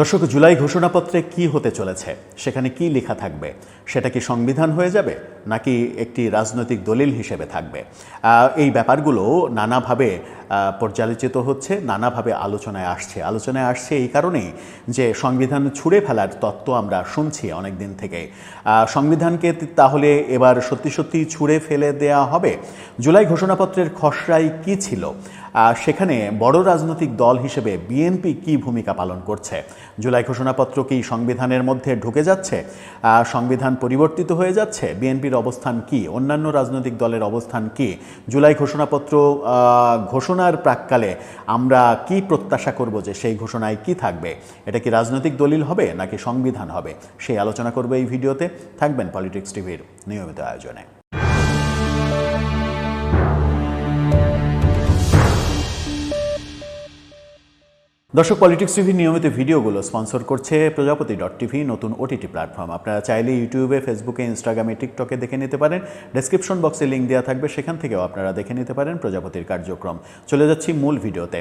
দর্শক, জুলাই ঘোষণাপত্রে কি হতে চলেছে? সেখানে কি লেখা থাকবে? সেটা কি সংবিধান হয়ে যাবে? নাকি একটি রাজনৈতিক দলিল হিসেবে থাকবে। এই ব্যাপারগুলো নানাভাবে পর্যালোচিত হচ্ছে, নানাভাবে আলোচনায় আসছে। আলোচনায় আসছে এই কারণেই যে সংবিধান ছুঁড়ে ফেলার তত্ত্ব আমরা শুনছি অনেক দিন থেকে সংবিধানকে তাহলে এবার সত্যি সত্যি ছুঁড়ে ফেলে দেয়া হবে? জুলাই ঘোষণাপত্রের খসড়াই কি ছিল? সেখানে বড় রাজনৈতিক দল হিসেবে বিএনপি কি ভূমিকা পালন করছে? জুলাই ঘোষণাপত্র কি সংবিধানের মধ্যে ঢুকে যাচ্ছে? সংবিধান পরিবর্তিত হয়ে যাচ্ছে? বিএনপির অবস্থান কি? অন্যান্য রাজনৈতিক দলের অবস্থান কি? জুলাই ঘোষণাপত্র ঘোষণার প্রাককালে আমরা কি প্রত্যাশা করব যে সেই ঘোষণায় কি থাকবে? এটা কি রাজনৈতিক দলিল হবে নাকি সংবিধান হবে? সেই আলোচনা করব এই ভিডিওতে। থাকবেন পলিটিক্স টিভির নিয়মিত আয়োজনে। দর্শক পলিটিক্স টিভি নিয়মিত ভিডিওগুলো স্পন্সর করছে প্রজাপতি ডট টিভি, নতুন ওটিটি প্ল্যাটফর্ম আপনারা চাইলে ইউটিউবে ফেসবুকে ইনস্টাগ্রামে টিকটকে দেখে নিতে পারেন। ডেসক্রিপশন বক্সে লিঙ্ক দেওয়া থাকবে, সেখান থেকেও আপনারা দেখে নিতে পারেন প্রজাপতির কার্যক্রম। চলে যাচ্ছি মূল ভিডিওতে।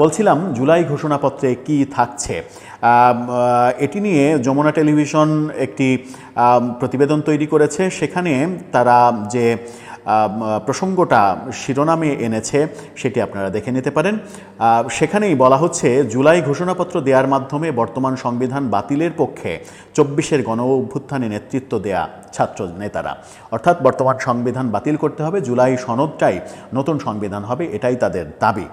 বলছিলাম জুলাই ঘোষণাপত্রে কি থাকছে। এটি নিয়ে যমুনা টেলিভিশন একটি প্রতিবেদন তৈরি করেছে। সেখানে তারা যে প্রসঙ্গটা শিরোনামে এনেছে, সেটি আপনারা দেখে নিতে পারেন। সেখানেই বলা হচ্ছে, জুলাই ঘোষণাপত্র দেওয়ার মাধ্যমে বর্তমান সংবিধান বাতিলের পক্ষে চব্বিশের গণ অভ্যুত্থানে নেতৃত্ব দেয়া ছাত্র নেতারা। অর্থাৎ বর্তমান সংবিধান বাতিল করতে হবে, জুলাই সনদটাই নতুন সংবিধান হবে, এটাই তাদের দাবি।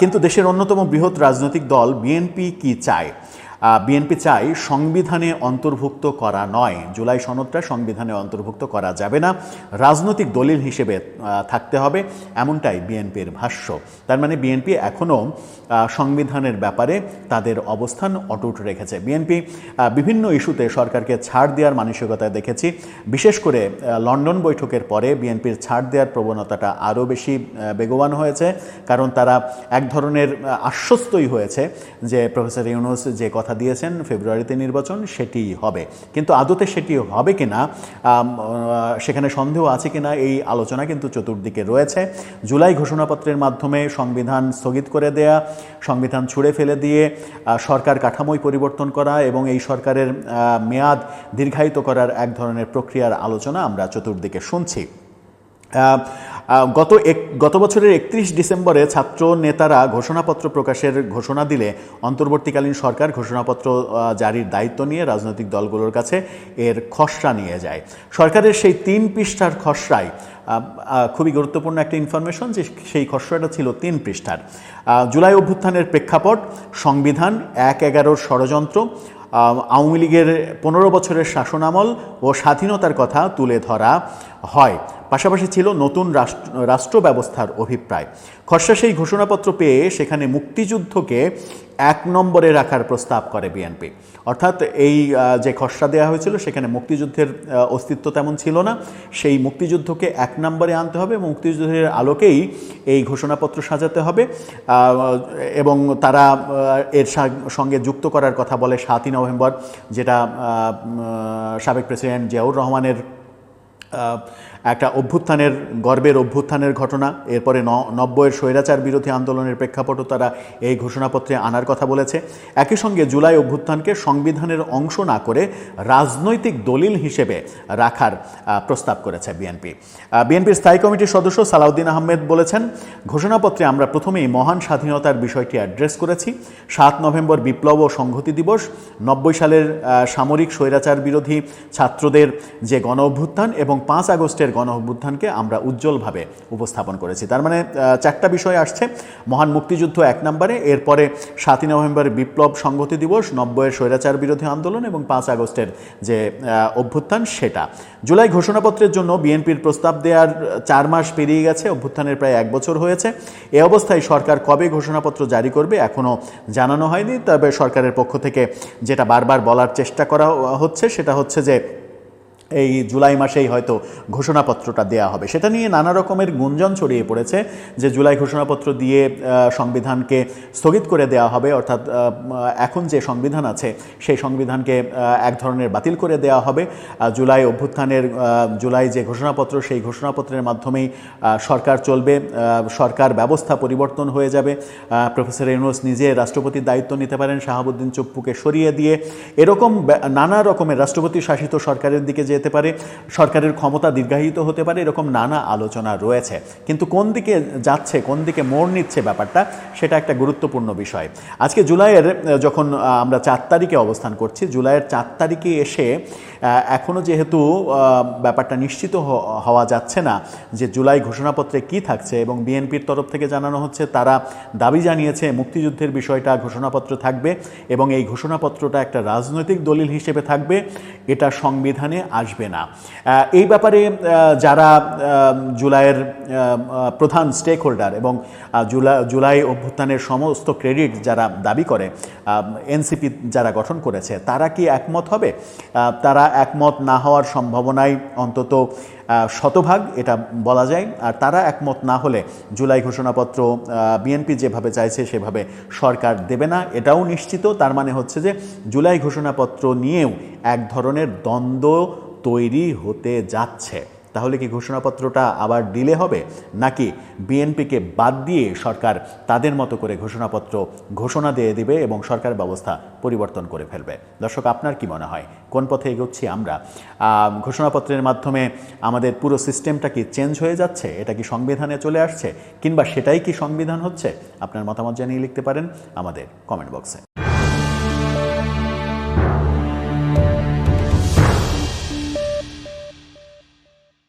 কিন্তু দেশের অন্যতম বৃহৎ রাজনৈতিক দল, বিএনপি কি চায়? বিএনপি চাই সংবিধানে অন্তর্ভুক্ত করা নয়। জুলাই সনদটা সংবিধানে অন্তর্ভুক্ত করা যাবে না। রাজনৈতিক দলিল হিসেবে থাকতে হবে। এমনটাই বিএনপির ভাষ্য। তার মানে বিএনপি এখনও সংবিধানের ব্যাপারে তাদের অবস্থান অটুট রেখেছে। বিএনপি বিভিন্ন ইস্যুতে সরকারকে ছাড় দেওয়ার মানসিকতায় দেখেছি। বিশেষ করে লন্ডন বৈঠকের পরে বিএনপির ছাড় দেওয়ার প্রবণতাটা আরও বেশি বেগবান হয়েছে। কারণ তারা এক ধরনের আশ্বস্তই হয়েছে যে প্রফেসর ইউনুস যে কথা দিয়েছেন ফেব্রুয়ারিতে নির্বাচন সেটি হবে। কিন্তু আদতে সেটি হবে আম, আহ, সেখানে সন্দেহ আছে কিনা এই আলোচনা কিন্তু চতুর্দিকে রয়েছে। জুলাই ঘোষণাপত্রের মাধ্যমে সংবিধান স্থগিত করে দেয়া সংবিধান ছুঁড়ে ফেলে দিয়ে সরকার কাঠামোই পরিবর্তন করা এবং এই সরকারের মেয়াদ দীর্ঘায়িত করার এক ধরনের প্রক্রিয়ার আলোচনা আমরা চতুর্দিকে শুনছি। গত এক গত বছরের একত্রিশ ডিসেম্বরে ছাত্র নেতারা ঘোষণাপত্র প্রকাশের ঘোষণা দিলে অন্তর্বর্তীকালীন সরকার ঘোষণাপত্র জারির দায়িত্ব নিয়ে রাজনৈতিক দলগুলোর কাছে এর খসড়া নিয়ে যায়। সরকারের সেই তিন পৃষ্ঠার খসড়ায় খুবই গুরুত্বপূর্ণ একটা ইনফরমেশন যে সেই খসড়াটা ছিল তিন পৃষ্ঠার। জুলাই অভ্যুত্থানের প্রেক্ষাপট, সংবিধান, এক এগারোর ষড়যন্ত্র আওয়ামী লীগের পনেরো বছরের শাসনামল ও স্বাধীনতার কথা তুলে ধরা হয়। পাশাপাশি ছিল নতুন রাষ্ট্র রাষ্ট্র ব্যবস্থার অভিপ্রায়। খসড়া সেই ঘোষণাপত্র পেয়ে সেখানে মুক্তিযুদ্ধকে এক নম্বরে রাখার প্রস্তাব করে বিএনপি। অর্থাৎ এই যে খসড়া দেওয়া হয়েছিল সেখানে মুক্তিযুদ্ধের অস্তিত্ব তেমন ছিল না। সেই মুক্তিযুদ্ধকে এক নম্বরে আনতে হবে মুক্তিযুদ্ধের আলোকেই এই ঘোষণাপত্র সাজাতে হবে। এবং তারা এর সঙ্গে যুক্ত করার কথা বলে সাতই নভেম্বর, যেটা সাবেক প্রেসিডেন্ট জিয়াউর রহমানের একটা অভ্যুত্থানের, গর্বের অভ্যুত্থানের ঘটনা। এরপরে ন- নব্বইয়ের স্বৈরাচার বিরোধী আন্দোলনের প্রেক্ষাপটও তারা এই ঘোষণাপত্রে আনার কথা বলেছে। একই সঙ্গে জুলাই অভ্যুত্থানকে সংবিধানের অংশ না করে রাজনৈতিক দলিল হিসেবে রাখার প্রস্তাব করেছে বিএনপি। বিএনপির স্থায়ী কমিটির সদস্য সালাউদ্দিন আহমেদ বলেছেন, ঘোষণাপত্রে আমরা প্রথমেই মহান স্বাধীনতার বিষয়টি অ্যাড্রেস করেছি। সাত নভেম্বর বিপ্লব ও সংহতি দিবস, নব্বই সালের সামরিক স্বৈরাচার বিরোধী ছাত্রদের যে গণ অভ্যুত্থান এবং পাঁচ আগস্টের গণ অভ্যুত্থানকে আমরা উজ্জ্বলভাবে উপস্থাপন করেছি। তার মানে চারটা বিষয় আসছে। মহান মুক্তিযুদ্ধ এক নম্বরে, এরপরে সাতই নভেম্বর বিপ্লব সংহতি দিবস, নব্বইয়ের স্বৈরাচার বিরোধী আন্দোলন এবং পাঁচ আগস্টের যে অভ্যুত্থান সেটা। জুলাই ঘোষণাপত্রের জন্য বিএনপির প্রস্তাব দেওয়ার চার মাস পেরিয়ে গেছে, অভ্যুত্থানের প্রায় এক বছর হয়েছে। এ অবস্থায় সরকার কবে ঘোষণাপত্র জারি করবে এখনও জানানো হয়নি, তবে সরকারের পক্ষ থেকে যেটা বারবার বলার চেষ্টা করা হচ্ছে, সেটা হচ্ছে যে এই জুলাই মাসেই হয়তো ঘোষণাপত্রটা দেয়া হবে। সেটা নিয়ে নানা রকমের গুঞ্জন ছড়িয়ে পড়েছে যে জুলাই ঘোষণাপত্র দিয়ে সংবিধানকে স্থগিত করে দেওয়া হবে, অর্থাৎ এখন যে সংবিধান আছে সেই সংবিধানকে এক ধরনের বাতিল করে দেওয়া হবে। জুলাই অভ্যুত্থানের জুলাই যে ঘোষণাপত্র সেই ঘোষণাপত্রের মাধ্যমেই সরকার চলবে সরকার ব্যবস্থা পরিবর্তন হয়ে যাবে। প্রফেসর ইউনুস নিজে রাষ্ট্রপতির দায়িত্ব নিতে পারেন শাহাবুদ্দিন চুপ্পুকে সরিয়ে দিয়ে। এরকম নানা রকমের রাষ্ট্রপতি শাসিত সরকারের দিকে যেতে পারে, সরকারের ক্ষমতা দীর্ঘায়িত হতে পারে, এরকম নানা আলোচনা রয়েছে। কিন্তু কোন দিকে যাচ্ছে, কোন দিকে মোড় নিচ্ছে ব্যাপারটা, সেটা একটা গুরুত্বপূর্ণ বিষয়। আজকে জুলাইয়ের যখন আমরা চার তারিখে অবস্থান করছি, জুলাইয়ের চার তারিখে এসে এখনও যেহেতু ব্যাপারটা নিশ্চিত হওয়া যাচ্ছে না যে জুলাই ঘোষণাপত্রে কি থাকছে এবং বিএনপির তরফ থেকে জানানো হচ্ছে, তারা দাবি জানিয়েছে মুক্তিযুদ্ধের বিষয়টা ঘোষণাপত্র থাকবে এবং এই ঘোষণাপত্রটা একটা রাজনৈতিক দলিল হিসেবে থাকবে। এটা সংবিধানে আসবে না। এই ব্যাপারে যারা জুলাইয়ের প্রধান স্টেক হোল্ডার এবং জুলাই জুলাই অভ্যুত্থানের সমস্ত ক্রেডিট যারা দাবি করে এনসিপি যারা গঠন করেছে, তারা কি একমত হবে? তারা একমত না হওয়ার সম্ভাবনায় অন্তত শতভাগ এটা বলা যায়। আর তারা একমত না হলে জুলাই ঘোষণাপত্র বিএনপি যেভাবে চাইছে সেভাবে সরকার দেবে না। এটাও নিশ্চিত। তার মানে হচ্ছে যে জুলাই ঘোষণাপত্র নিয়েও এক ধরনের দ্বন্দ্ব তৈরি হতে যাচ্ছে। তাহলে কি ঘোষণাপত্রটা আবার ডিলে হবে? নাকি বিএনপিকে বাদ দিয়ে সরকার তাদের মতো করে ঘোষণাপত্র ঘোষণা দিয়ে দেবে এবং সরকার ব্যবস্থা পরিবর্তন করে ফেলবে? দর্শক, আপনার কি মনে হয়? কোন পথে এগোচ্ছি আমরা? ঘোষণাপত্রের মাধ্যমে আমাদের পুরো সিস্টেমটা কি চেঞ্জ হয়ে যাচ্ছে? এটা কি সংবিধানে চলে আসছে? কিংবা সেটাই কি সংবিধান হচ্ছে? আপনার মতামত জানিয়ে লিখতে পারেন আমাদের কমেন্ট বক্সে